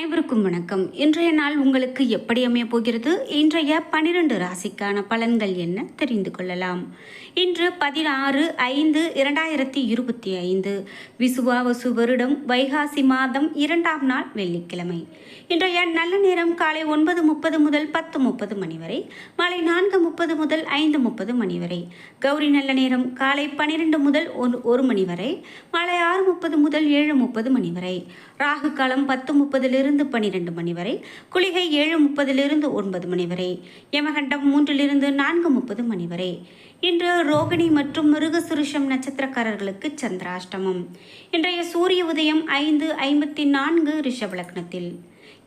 அனைவருக்கும் வணக்கம். இன்றைய நாள் உங்களுக்கு எப்படி அமைய போகிறது? இன்றைய பனிரெண்டு ராசிக்கான பலன்கள் என்ன? தெரிந்து கொள்ளலாம். இன்று பதினாறு ஐந்து இரண்டாயிரத்தி இருபத்தி ஐந்து. விசுவாவசு வருடம் வைகாசி மாதம் இரண்டாம் நாள் வெள்ளிக்கிழமை. இன்றைய நல்ல நேரம் காலை ஒன்பது முப்பது முதல் பத்து முப்பது மணி வரை மாலை நான்கு முப்பது முதல் ஐந்து முப்பது மணி வரை. கௌரி நல்ல நேரம் காலை பன்னிரெண்டு முதல் ஒரு- ஒரு மணி வரை மாலை ஆறு முப்பது முதல் ஏழு முப்பது மணி வரை. ராகு காலம் பத்து முப்பதிலிருந்து பன்னிரெண்டு மணி வரை குளிகை ஏழு முப்பதிலிருந்து ஒன்பது மணி வரை யமகண்டம் மூன்றிலிருந்து நான்கு முப்பது மணி வரை. இன்று ரோகிணி மற்றும் மிருகசுருஷம் நட்சத்திரக்காரர்களுக்கு சந்திராஷ்டமம். இன்றைய சூரிய உதயம் ஐந்து ஐம்பத்தி நான்கு ரிஷப லக்னத்தில்.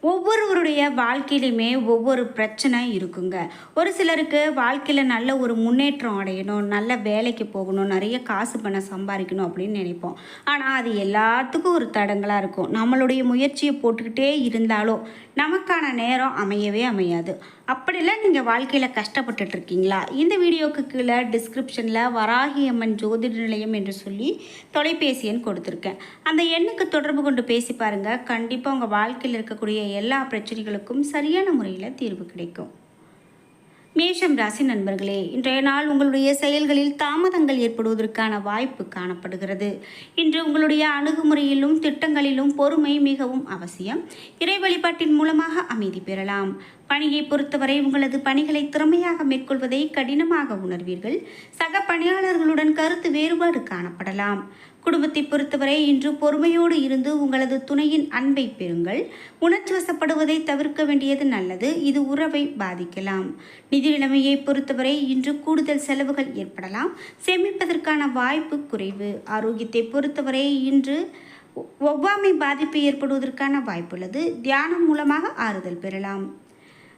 ஒவ்வொருவருடைய வாழ்க்கையிலையுமே ஒவ்வொரு பிரச்சனை இருக்குங்க. ஒரு சிலருக்கு வாழ்க்கையில் நல்ல ஒரு முன்னேற்றம் அடையணும் நல்ல வேலைக்கு போகணும் நிறைய காசு பணம் சம்பாதிக்கணும் அப்படின்னு நினைப்போம். ஆனால் அது எல்லாத்துக்கும் ஒரு தடங்களாக இருக்கும். நம்மளுடைய முயற்சியை போட்டுக்கிட்டே இருந்தாலும் நமக்கான நேரம் அமையவே அமையாது. அப்படிலாம் நீங்கள் வாழ்க்கையில் கஷ்டப்பட்டுட்டு இருக்கீங்களா இந்த வீடியோக்கு கீழே டிஸ்கிரிப்ஷனில் வராகி அம்மன் ஜோதிட நிலையம் என்று சொல்லி தொலைபேசி எண் கொடுத்துருக்கேன். அந்த எண்ணுக்கு தொடர்பு கொண்டு பேசி பாருங்கள் கண்டிப்பாக உங்கள் வாழ்க்கையில் இருக்கக்கூடிய எல்லா பிரச்சனைகளுக்கும் சரியான முறையில் தீர்வு கிடைக்கும். மேஷம் ராசி நண்பர்களே இன்றைய நாள் உங்களுடைய செயல்களில் தாமதங்கள் ஏற்படுவதற்கான வாய்ப்பு காணப்படுகிறது. இன்று உங்களுடைய அணுகுமுறையிலும் திட்டங்களிலும் பொறுமை மிகவும் அவசியம். இறை வழிபாட்டின் மூலமாக அமைதி பெறலாம். பணியை பொறுத்தவரை உங்களது பணிகளை திறமையாக மேற்கொள்வதை கடினமாக உணர்வீர்கள். சக பணியாளர்களுடன் கருத்து வேறுபாடு காணப்படலாம். குடும்பத்தை பொறுத்தவரை இன்று பொறுமையோடு இருந்து உங்களது துணையின் அன்பை பெறுங்கள். உணர்ச்சி வசப்படுவதை தவிர்க்க வேண்டியது நல்லது. இது உறவை பாதிக்கலாம். நிதி நிலைமையை பொறுத்தவரை இன்று கூடுதல் செலவுகள் ஏற்படலாம். சேமிப்பதற்கான வாய்ப்பு குறைவு. ஆரோக்கியத்தை பொறுத்தவரை இன்று ஒ- ஒவ்வாமை பாதிப்பு ஏற்படுவதற்கான வாய்ப்புள்ளது. தியானம் மூலமாக ஆறுதல் பெறலாம்.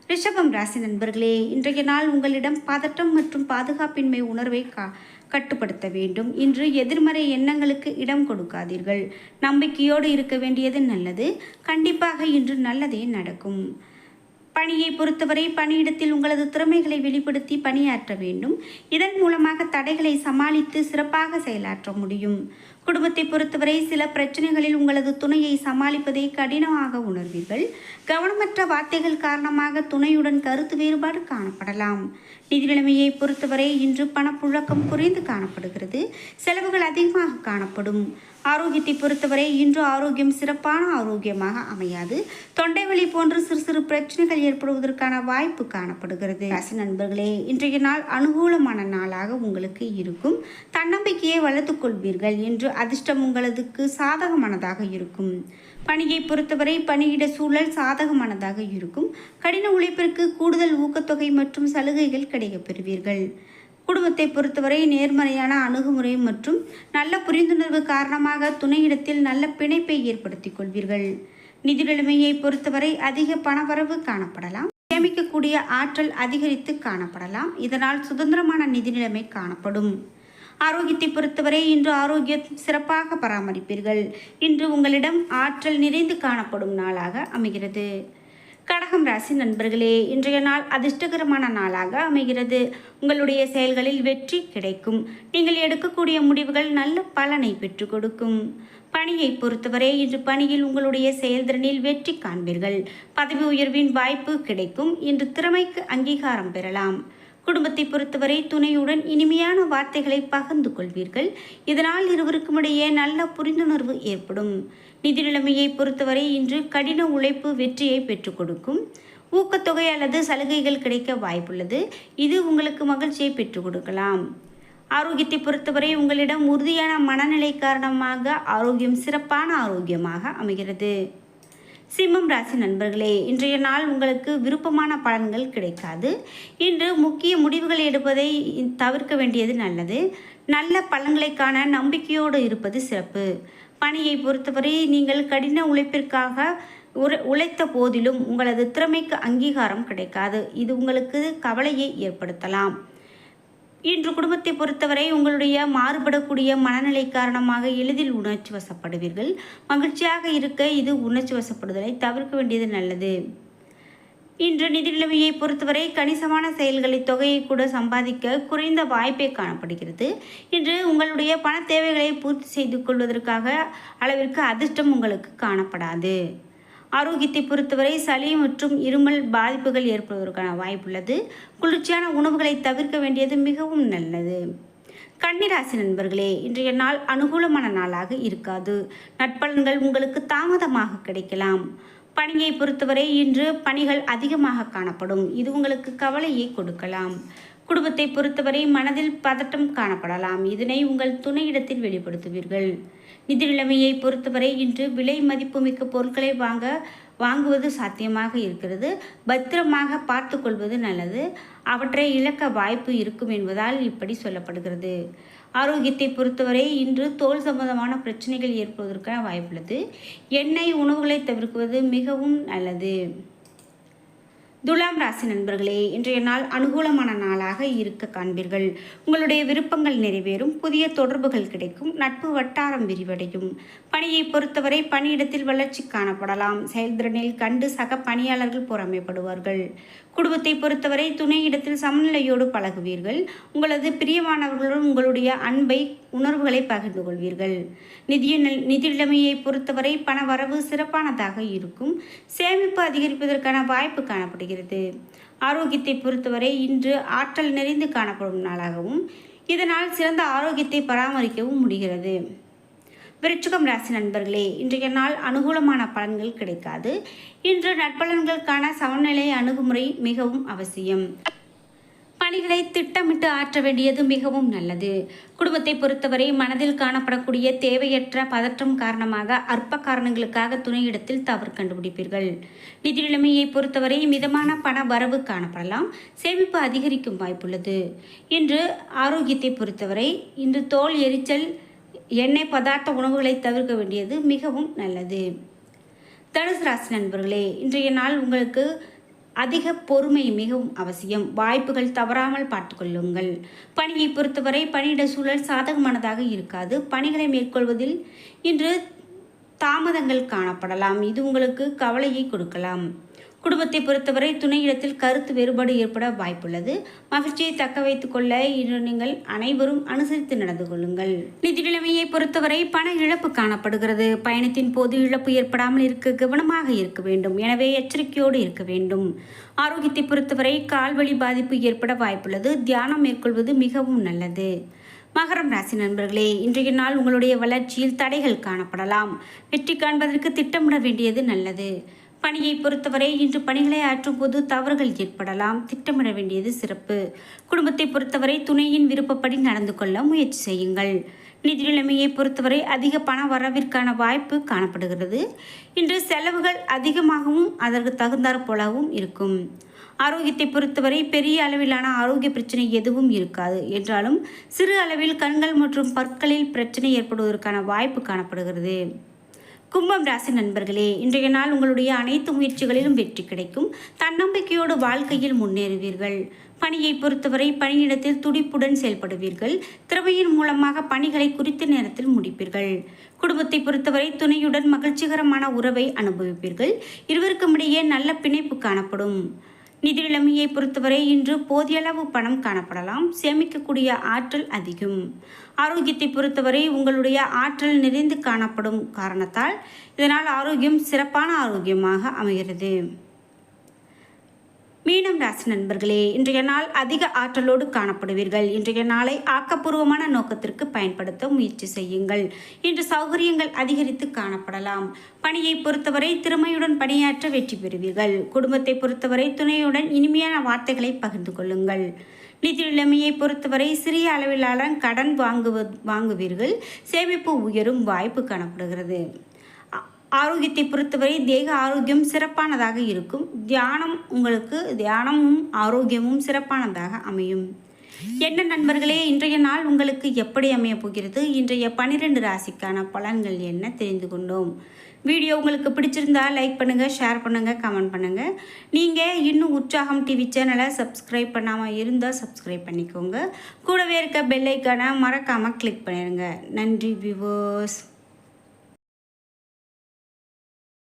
ரிஷபம் ராசி நண்பர்களே இன்றைய நாள் உங்களிடம் பதட்டம் மற்றும் பாதுகாப்பின்மை உணர்வை கா கட்டுப்படுத்த வேண்டும். இன்று எதிர்மறை எண்ணங்களுக்கு இடம் கொடுக்காதீர்கள். நம்பிக்கையோடு இருக்க வேண்டியது நல்லது. கண்டிப்பாக இன்று நல்லதே நடக்கும். பணியை பொறுத்தவரை பணியிடத்தில் உங்களது திறமைகளை வெளிப்படுத்தி பணியாற்ற வேண்டும். இதன் மூலமாக தடைகளை சமாளித்து சிறப்பாக செயலாற்ற முடியும். குடும்பத்தை பொறுத்தவரை சில பிரச்சனைகளில் உங்களது துணையை சமாளிப்பதை கடினமாக உணர்வீர்கள். கவனமற்ற வார்த்தைகள் காரணமாக துணையுடன் கருத்து வேறுபாடு காணப்படலாம். நிதி நிலைமையை பொறுத்தவரை இன்று பணப்புழக்கம் குறைந்து காணப்படுகிறது. செலவுகள் அதிகமாக காணப்படும். ஆரோக்கியத்தை பொறுத்தவரை இன்று ஆரோக்கியம் சிறப்பான ஆரோக்கியமாக அமையாது. தொண்டை போன்ற சிறு சிறு பிரச்சனைகள் ஏற்படுவதற்கான வாய்ப்பு காணப்படுகிறது. ராசி நண்பர்களே இன்றைய நாள் அனுகூலமான நாளாக உங்களுக்கு இருக்கும். தன்னம்பிக்கையை வளர்த்துக் கொள்வீர்கள். என்று அதிர்ஷ்டம் உங்களதுக்கு சாதகமானதாக இருக்கும். பணியை பொறுத்தவரை பணியிட சூழல் சாதகமானதாக இருக்கும். கடின உழைப்பிற்கு கூடுதல் ஊக்கத்தொகை மற்றும் சலுகைகள் கிடைக்கப்பெறுவீர்கள் குடும்பத்தை பொறுத்தவரை நேர்மறையான அணுகுமுறை மற்றும் நல்ல புரிந்துணர்வு காரணமாக துணையிடத்தில் நல்ல பிணைப்பை ஏற்படுத்திக் கொள்வீர்கள். நிதி நிலைமையை பொறுத்தவரை அதிக பணவரவு காணப்படலாம். சேமிக்கக்கூடிய ஆற்றல் அதிகரித்து காணப்படலாம். இதனால் சுதந்திரமான நிதி நிலைமை காணப்படும். ஆரோக்கியத்தை பொறுத்தவரை இன்று ஆரோக்கியம் சிறப்பாக பராமரிப்பீர்கள். இன்று உங்களிடம் ஆற்றல் நிறைந்து காணப்படும் நாளாக அமைகிறது. கடகம் ராசி நண்பர்களே இன்றைய நாள் அதிர்ஷ்டகரமான நாளாக அமைகிறது. உங்களுடைய செயல்களில் வெற்றி கிடைக்கும். நீங்கள் எடுக்கக்கூடிய முடிவுகள் நல்ல பலனை பெற்றுக் கொடுக்கும். பணியை பொறுத்தவரை இன்று பணியில் உங்களுடைய செயல்திறனில் வெற்றி காண்பீர்கள். பதவி உயர்வின் வாய்ப்பு கிடைக்கும். இன்று திறமைக்கு அங்கீகாரம் பெறலாம். குடும்பத்தை பொறுத்தவரை துணையுடன் இனிமையான வார்த்தைகளை பகிர்ந்து கொள்வீர்கள். இதனால் இருவருக்கும் இடையே நல்ல புரிந்துணர்வு ஏற்படும். நிதி நிலைமையை பொறுத்தவரை இன்று கடின உழைப்பு வெற்றியை பெற்றுக் கொடுக்கும். ஊக்கத்தொகை அல்லது சலுகைகள் கிடைக்க வாய்ப்புள்ளது. இது உங்களுக்கு மகிழ்ச்சியை பெற்றுக் கொடுக்கலாம். ஆரோக்கியத்தை பொறுத்தவரை உங்களிடம் உறுதியான மனநிலை காரணமாக ஆரோக்கியம் சிறப்பான ஆரோக்கியமாக அமைகிறது. சிம்மம் ராசி நண்பர்களே இன்றைய நாள் உங்களுக்கு விருப்பமான பலன்கள் கிடைக்காது. இன்று முக்கிய முடிவுகள் எடுப்பதை தவிர்க்க வேண்டியது நல்லது. நல்ல பலன்களை காண நம்பிக்கையோடு இருப்பது சிறப்பு. பணியை பொறுத்தவரை நீங்கள் கடின உழைப்பிற்காக உர உழைத்த போதிலும் உங்களது திறமைக்கு அங்கீகாரம் கிடைக்காது. இது உங்களுக்கு கவலையை ஏற்படுத்தலாம். இன்று குடும்பத்தை பொறுத்தவரை உங்களுடைய மாறுபடக்கூடிய மனநிலை காரணமாக எளிதில் உணர்ச்சி வசப்படுவீர்கள். மகிழ்ச்சியாக இருக்க இது உணர்ச்சி வசப்படுதலை தவிர்க்க வேண்டியது நல்லது. இன்று நிதி நிலைமையை பொறுத்தவரை கணிசமான செயல்களை தொகையை கூட சம்பாதிக்க குறைந்த வாய்ப்பே காணப்படுகிறது. இன்று உங்களுடைய பண தேவைகளை பூர்த்தி செய்து கொள்வதற்காக அளவிற்கு அதிர்ஷ்டம் உங்களுக்கு காணப்படாது. ஆரோக்கியத்தை பொறுத்தவரை சளி மற்றும் இருமல் பாதிப்புகள் ஏற்படுவதற்கான வாய்ப்புள்ளது. குளிர்ச்சியான உணவுகளை தவிர்க்க வேண்டியது மிகவும் நல்லது. கன்னிராசி நண்பர்களே இன்றைய நாள் அனுகூலமான நாளாக இருக்காது. நட்பலன்கள் உங்களுக்கு தாமதமாக கிடைக்கலாம். பணியை பொறுத்தவரை இன்று பணிகள் அதிகமாக காணப்படும். இது உங்களுக்கு கவலையை கொடுக்கலாம். குடும்பத்தை பொறுத்தவரை மனதில் பதட்டம் காணப்படலாம். இதனை உங்கள் துணையிடத்தில் வெளிப்படுத்துவீர்கள். நிதி நிலைமையை பொறுத்தவரை இன்று விலை மதிப்புமிக்க பொருட்களை வாங்க வாங்குவது சாத்தியமாக இருக்கிறது. பத்திரமாக பார்த்து கொள்வது நல்லது. அவற்றை இழக்க வாய்ப்பு இருக்கும் என்பதால் இப்படி சொல்லப்படுகிறது. ஆரோக்கியத்தை பொறுத்தவரை இன்று தோல் சம்பந்தமான பிரச்சனைகள் ஏற்படுவதற்கான வாய்ப்புள்ளது. எண்ணெய் உணவுகளை தவிர்க்குவது மிகவும் நல்லது. துலாம் ராசி நண்பர்களே இன்றைய நாள் அனுகூலமான நாளாக இருக்க காண்பீர்கள். உங்களுடைய விருப்பங்கள் நிறைவேறும் புதிய தொடர்புகள் கிடைக்கும் நட்பு வட்டாரம் விரிவடையும். பணியை பொறுத்தவரை பணியிடத்தில் வளர்ச்சி காணப்படலாம். செயல்திறனில் கண்டு சக பணியாளர்கள் பொறாமைப்படுவார்கள். குடும்பத்தை பொறுத்தவரை துணையிடத்தில் சமநிலையோடு பழகுவீர்கள். உங்களது பிரியமானவர்களுடன் உங்களுடைய அன்பை உணர்வுகளை பகிர்ந்து கொள்வீர்கள். நிதிய நிதி நிலைமையை பொறுத்தவரை பண வரவு சிறப்பானதாக இருக்கும். சேமிப்பு அதிகரிப்பதற்கான வாய்ப்பு காணப்படுகிறது. ஆரோக்கியத்தை பொறுத்தவரை இன்று ஆற்றல் நிறைந்து காணப்படும் நாளாகவும் இதனால் சிறந்த ஆரோக்கியத்தை பராமரிக்கவும் முடிகிறது. விருச்சிகம் ராசி நண்பர்களே இன்றைய நாள் அனுகூலமான பலன்கள் கிடைக்காது. இன்று நட்பலன்களுக்கான சமநிலை அணுகுமுறை மிகவும் அவசியம். பணிகளை திட்டமிட்டு ஆற்ற வேண்டியது மிகவும் நல்லது. குடும்பத்தை பொறுத்தவரை மனதில் காணப்படக்கூடிய தேவையற்ற பதற்றம் காரணமாக அற்ப காரணங்களுக்காக துணையிடத்தில் தவறு கண்டுபிடிப்பீர்கள். நிதி நிலைமையை பொறுத்தவரை மிதமான பண வரவு காணப்படலாம். சேமிப்பு அதிகரிக்கும் வாய்ப்புள்ளது. இன்று ஆரோக்கியத்தை பொறுத்தவரை இன்று தோல் எரிச்சல் எண்ணெய் பதார்த்த உணவுகளை தவிர்க்க வேண்டியது மிகவும் நல்லது. தனுசு ராசி நண்பர்களே இன்றைய நாள் உங்களுக்கு அதிக பொறுமை மிகவும் அவசியம். வாய்ப்புகள் தவறாமல் பார்த்துக்கொள்ளுங்கள். பணியை பொறுத்தவரை பணியிட சூழல் சாதகமானதாக இருக்காது. பணிகளை மேற்கொள்வதில் இன்று தாமதங்கள் காணப்படலாம். இது உங்களுக்கு கவலையை கொடுக்கலாம். குடும்பத்தை பொறுத்தவரை துணையிடத்தில் கருத்து வேறுபாடு ஏற்பட வாய்ப்புள்ளது. மகிழ்ச்சியை தக்க வைத்துக் கொள்ள இன்று நீங்கள் அனைவரும் அனுசரித்து நடந்து கொள்ளுங்கள். நிதி நிலைமையை பொறுத்தவரை பண இழப்பு காணப்படுகிறது. பயணத்தின் போது இழப்பு ஏற்படாமல் இருக்க கவனமாக இருக்க வேண்டும். எனவே எச்சரிக்கையோடு இருக்க வேண்டும். ஆரோக்கியத்தை பொறுத்தவரை கால்வழி பாதிப்பு ஏற்பட வாய்ப்புள்ளது. தியானம் மேற்கொள்வது மிகவும் நல்லது. மகரம் ராசி நண்பர்களே இன்றைய நாள் உங்களுடைய வளர்ச்சியில் தடைகள் காணப்படலாம். வெற்றி காண்பதற்கு திட்டமிட வேண்டியது நல்லது. பணியை பொறுத்தவரை இன்று பணிகளை ஆற்றும் போது தவறுகள் ஏற்படலாம். திட்டமிட வேண்டியது சிறப்பு. குடும்பத்தை பொறுத்தவரை துணையின் விருப்பப்படி நடந்து கொள்ள முயற்சி செய்யுங்கள். நிதி நிலைமையை பொறுத்தவரை அதிக பண வரவிற்கான வாய்ப்பு காணப்படுகிறது. இன்று செலவுகள் அதிகமாகவும் அதற்கு தகுந்தாற் போலவும் இருக்கும். ஆரோக்கியத்தை பொறுத்தவரை பெரிய அளவிலான ஆரோக்கிய பிரச்சனை எதுவும் இருக்காது. என்றாலும் சிறு அளவில் கண்கள் மற்றும் பற்களில் பிரச்சனை ஏற்படுவதற்கான வாய்ப்பு காணப்படுகிறது. கும்பம் ராசி நண்பர்களே இன்றைய நாள் உங்களுடைய அனைத்து முயற்சிகளிலும் வெற்றி கிடைக்கும். தன்னம்பிக்கையோடு வாழ்க்கையில் முன்னேறுவீர்கள். பணியை பொறுத்தவரை பணியிடத்தில் துடிப்புடன் செயல்படுவீர்கள். திறமையின் மூலமாக பணிகளை குறித்த நேரத்தில் முடிப்பீர்கள். குடும்பத்தை பொறுத்தவரை துணையுடன் மகிழ்ச்சிகரமான உறவை அனுபவிப்பீர்கள். இருவருக்கும் இடையே நல்ல பிணைப்பு காணப்படும். நிதி நிலைமையை பொறுத்தவரை இன்று போதிய அளவு பணம் காணப்படலாம். சேமிக்கக்கூடிய ஆற்றல் அதிகம். ஆரோக்கியத்தை பொறுத்தவரை உங்களுடைய ஆற்றல் நிறைந்து காணப்படும் காரணத்தால் இதனால் ஆரோக்கியம் சிறப்பான ஆரோக்கியமாக அமைகிறது. மீனம் ராசி நண்பர்களே இன்றைய நாள் அதிக ஆற்றலோடு காணப்படுவீர்கள். இன்றைய நாளை ஆக்கப்பூர்வமான நோக்கத்திற்கு பயன்படுத்த முயற்சி செய்யுங்கள். இன்று சௌகரியங்கள் அதிகரித்து காணப்படலாம். பணியை பொறுத்தவரை திறமையுடன் பணியாற்ற வெற்றி பெறுவீர்கள். குடும்பத்தை பொறுத்தவரை துணையுடன் இனிமையான வார்த்தைகளை பகிர்ந்து கொள்ளுங்கள். நிதி நிலைமையை பொறுத்தவரை சிறிய அளவிலான கடன் வாங்குவ வாங்குவீர்கள். சேமிப்பு உயரும் வாய்ப்பு காணப்படுகிறது. ஆரோக்கியத்தை பொறுத்தவரை தேக ஆரோக்கியம் சிறப்பானதாக இருக்கும். தியானம் உங்களுக்கு தியானமும் ஆரோக்கியமும் சிறப்பானதாக அமையும். என்ன நண்பர்களே இன்றைய நாள் உங்களுக்கு எப்படி அமையப் போகிறது? இன்றைய பன்னிரெண்டு ராசிக்கான பலன்கள் என்ன தெரிந்து கொண்டோம். வீடியோ உங்களுக்கு பிடிச்சிருந்தா லைக் பண்ணுங்கள் ஷேர் பண்ணுங்கள் கமெண்ட் பண்ணுங்கள் நீங்கள் இன்னும் உற்சாகம் டிவி சேனலை சப்ஸ்கிரைப் பண்ணாமல் இருந்தால் சப்ஸ்கிரைப் பண்ணிக்கோங்க. கூடவே இருக்க பெல்லைக்கான மறக்காமல் கிளிக் பண்ணிடுங்க நன்றி வியூவர்ஸ்